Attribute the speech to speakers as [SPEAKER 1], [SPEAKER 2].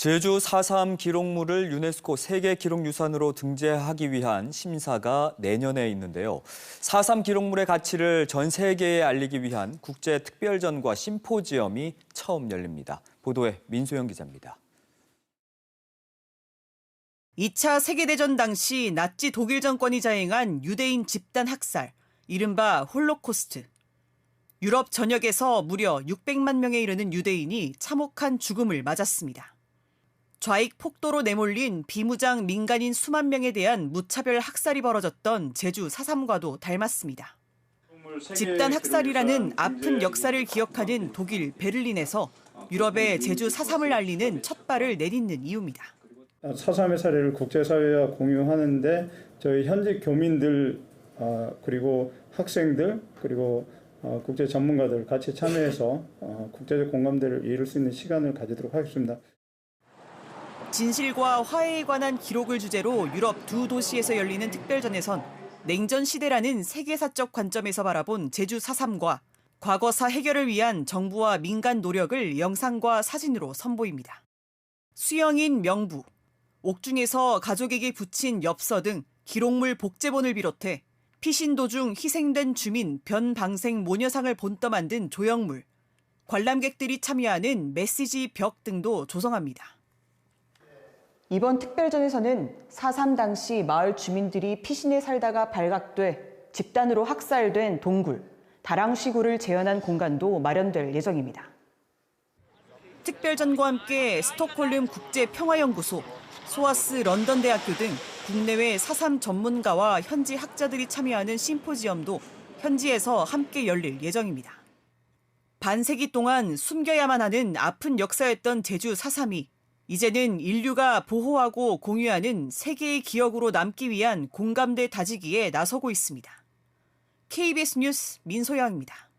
[SPEAKER 1] 제주 4.3 기록물을 유네스코 세계 기록유산으로 등재하기 위한 심사가 내년에 있는데요. 4.3 기록물의 가치를 전 세계에 알리기 위한 국제 특별전과 심포지엄이 처음 열립니다. 보도에 민소영 기자입니다.
[SPEAKER 2] 2차 세계대전 당시 나치 독일 정권이 자행한 유대인 집단 학살, 이른바 홀로코스트. 유럽 전역에서 무려 600만 명에 이르는 유대인이 참혹한 죽음을 맞았습니다. 좌익 폭도로 내몰린 비무장 민간인 수만 명에 대한 무차별 학살이 벌어졌던 제주 4.3과도 닮았습니다. 집단 학살이라는 아픈 역사를 기억하는 독일 베를린에서 유럽의 제주 4.3을 알리는 첫 발을 내딛는 이유입니다.
[SPEAKER 3] 사삼의 사례를 국제사회와 공유하는데 저희 현지 교민들 어, 그리고 학생들 그리고 어, 국제 전문가들 같이 참여해서 어, 국제적 공감대를 이룰 수 있는 시간을 가지도록 하겠습니다.
[SPEAKER 2] 진실과 화해에 관한 기록을 주제로 유럽 두 도시에서 열리는 특별전에선 냉전 시대라는 세계사적 관점에서 바라본 제주 4.3과 과거사 해결을 위한 정부와 민간 노력을 영상과 사진으로 선보입니다. 수영인 명부, 옥중에서 가족에게 붙인 엽서 등 기록물 복제본을 비롯해 피신 도중 희생된 주민 변방생 모녀상을 본떠 만든 조형물, 관람객들이 참여하는 메시지 벽 등도 조성합니다.
[SPEAKER 4] 이번 특별전에서는 4.3 당시 마을 주민들이 피신에 살다가 발각돼 집단으로 학살된 동굴, 다랑시구를 재현한 공간도 마련될 예정입니다.
[SPEAKER 2] 특별전과 함께 스톡홀름 국제평화연구소, 소아스 런던대학교 등 국내외 4.3 전문가와 현지 학자들이 참여하는 심포지엄도 현지에서 함께 열릴 예정입니다. 반세기 동안 숨겨야만 하는 아픈 역사였던 제주 4.3이 이제는 인류가 보호하고 공유하는 세계의 기억으로 남기 위한 공감대 다지기에 나서고 있습니다. KBS 뉴스 민소영입니다.